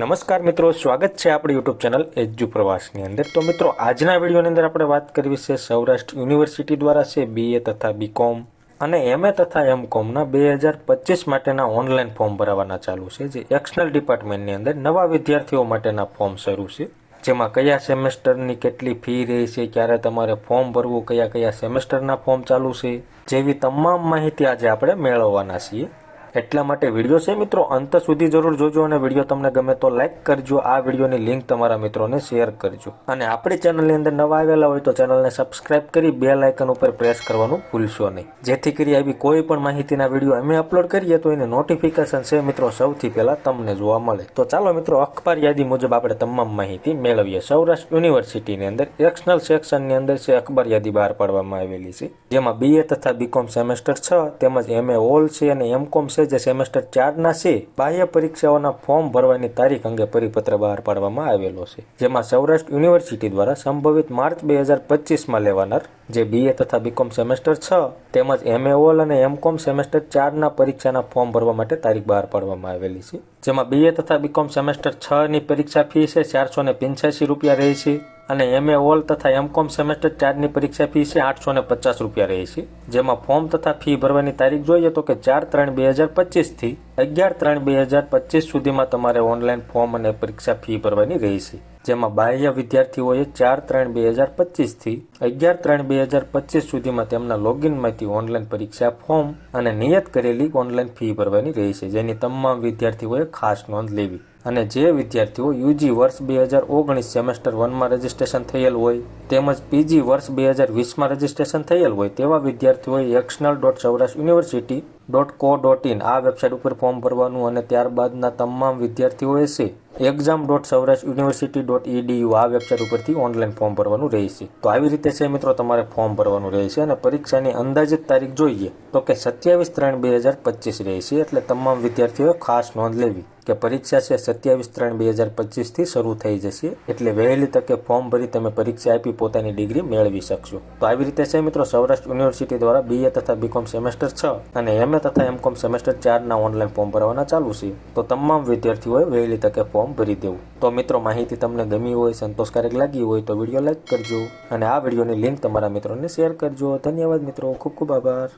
નમસ્કાર મિત્રો, સ્વાગત છે આપણી યુટ્યુબ ચેનલ એજ્યુ પ્રવાસની અંદર. તો મિત્રો, આજના વિડીયોની અંદર આપણે વાત કરવી છે સૌરાષ્ટ્ર યુનિવર્સિટી દ્વારા છે બીએ તથા બીકોમ અને એમએ તથા એમ કોમના બે હજાર પચીસ માટેના ઓનલાઈન ફોર્મ ભરાવાના ચાલુ છે, જે એક્સટર્નલ ડિપાર્ટમેન્ટની અંદર નવા વિદ્યાર્થીઓ માટેના ફોર્મ શરૂ છે. જેમાં કયા સેમેસ્ટરની કેટલી ફી રહી છે, ક્યારે તમારે ફોર્મ ભરવું કયા કયા સેમેસ્ટરના ફોર્મ ચાલુ છે, જેવી તમામ માહિતી આજે આપણે મેળવવાના છીએ. એટલા માટે વીડિયો છે મિત્રો? અંત સુધી જરૂર જોજો અને વીડિયો તમને ગમે તો લાઈક કરજો. આ વિડીયોની લિંક તમારા મિત્રોને શેર કરજો. અને આપણી ચેનલની અંદર નવા આવેલા હોય તો ચેનલને સબસ્ક્રાઇબ કરી બે લાઇકન ઉપર પ્રેસ કરવાનું ભૂલશો નહીં. જેથી કરી આવી કોઈ પણ માહિતીના વીડિયો અમે અપલોડ કરીએ તો એને નોટિફિકેશન છે મિત્રો સૌથી પહેલા તમને જોવા મળે. તો ચાલો મિત્રો, અખબાર યાદી મુજબ આપણે તમામ માહિતી મેળવીએ. સૌરાષ્ટ્ર યુનિવર્સિટીની અંદર એક્સનલ સેક્શનની અંદર છે અખબાર યાદી બહાર પાડવામાં આવેલી છે. જેમાં બીએ તથા બીકોમ સેમેસ્ટર છ, તેમજ એમએ ઓલ છે અને એમકોમ છે જે સેમેસ્ટર ચારના છે, બાહ્ય પરીક્ષાઓના ફોર્મ ભરવાની તારીખ અંગે પરિપત્ર બહાર પાડવામાં આવેલો છે. જેમાં સૌરાષ્ટ્ર યુનિવર્સિટી દ્વારા સંભવિત માર્ચ બે હજાર પચીસમાં લેવાનાર જે બીએ તથા બીકોમ સેમેસ્ટર છ, તેમજ એમએ અને એમકોમ સેમેસ્ટર ચારના પરીક્ષાના ફોર્મ ભરવા માટે તારીખ બહાર પાડવામાં આવેલી છે. જેમાં બીએ તથા બીકોમ સેમેસ્ટર છ ની પરીક્ષા ફી છે ચારસો ને રૂપિયા રહી છે. અને એમએ ઓલ તથા એમકોમ સેમેસ્ટર ચારની પરીક્ષા ફી છે આઠસો ને પચાસ રૂપિયા રહી છે. જેમાં ફોર્મ તથા ફી ભરવાની તારીખ જોઈએ તો કે ચાર ત્રણ બે હજાર પચીસથી અગિયાર ત્રણ બે હજાર પચીસ સુધીમાં તમારે ઓનલાઈન ફોર્મ અને પરીક્ષા ફી ભરવાની રહેશે. જેમાં બાહ્ય વિદ્યાર્થીઓએ ચાર ત્રણ બે હજાર પચીસથી અગિયાર ત્રણ બે હજાર પચીસ સુધીમાં તેમના લોગિનમાંથી ઓનલાઈન પરીક્ષા ફોર્મ અને નિયત કરેલી ઓનલાઈન ફી ભરવાની રહેશે, જેની તમામ વિદ્યાર્થીઓએ ખાસ નોંધ લેવી. અને જે વિદ્યાર્થીઓ યુજી વર્ષ બે હજાર ઓગણીસ સેમેસ્ટર વનમાં રજીસ્ટ્રેશન થયેલ હોય, તેમજ પીજી વર્ષ બે હજાર વીસમાં રજીસ્ટ્રેશન થયેલ હોય, તેવા વિદ્યાર્થીઓએ external dot Saurashtra university dot co dot in આ વેબસાઇટ ઉપર ફોર્મ ભરવાનું અને ત્યારબાદના તમામ વિદ્યાર્થીઓએ છે exam dot Saurashtra university dot edu આ વેબસાઇટ ઉપરથી ઓનલાઈન ફોર્મ ભરવાનું રહેશે. તો આવી રીતે છે મિત્રો, તમારે ફોર્મ ભરવાનું રહેશે અને પરીક્ષાની અંદાજિત તારીખ જોઈએ. તો કે સત્યાવીસ ત્રણ બે હજાર પચીસ રહેશે એટલે તમામ વિદ્યાર્થીઓએ ખાસ નોંધ લેવી. કે પરીક્ષા છે સત્યાવીસ ત્રણ બે હજાર પચીસથી શરૂ થઈ જશે. એટલે વહેલી તકે ફોર્મ ભરી તમે પરીક્ષા આપી પોતાની ડિગ્રી મેળવી શકશો. તો આવી રીતે છે મિત્રો સૌરાષ્ટ્ર યુનિવર્સિટી દ્વારા બીએ તથા બીકોમ સેમેસ્ટર છ અને એમએ તથા એમકોમ સેમેસ્ટર ચારના ઓનલાઈન ફોર્મ ભરવાના ચાલુ છે. તો તમામ વિદ્યાર્થીઓએ વહેલી તકે ફોર્મ ભરી દેવું. તો મિત્રો માહિતી તમને ગમી હોય, સંતોષકારક લાગી હોય તો વીડિયો લાઈક કરજો અને આ વિડીયોની લિંક તમારા મિત્રોને શેર કરજો. ધન્યવાદ મિત્રો. ખૂબ ખૂબ આભાર.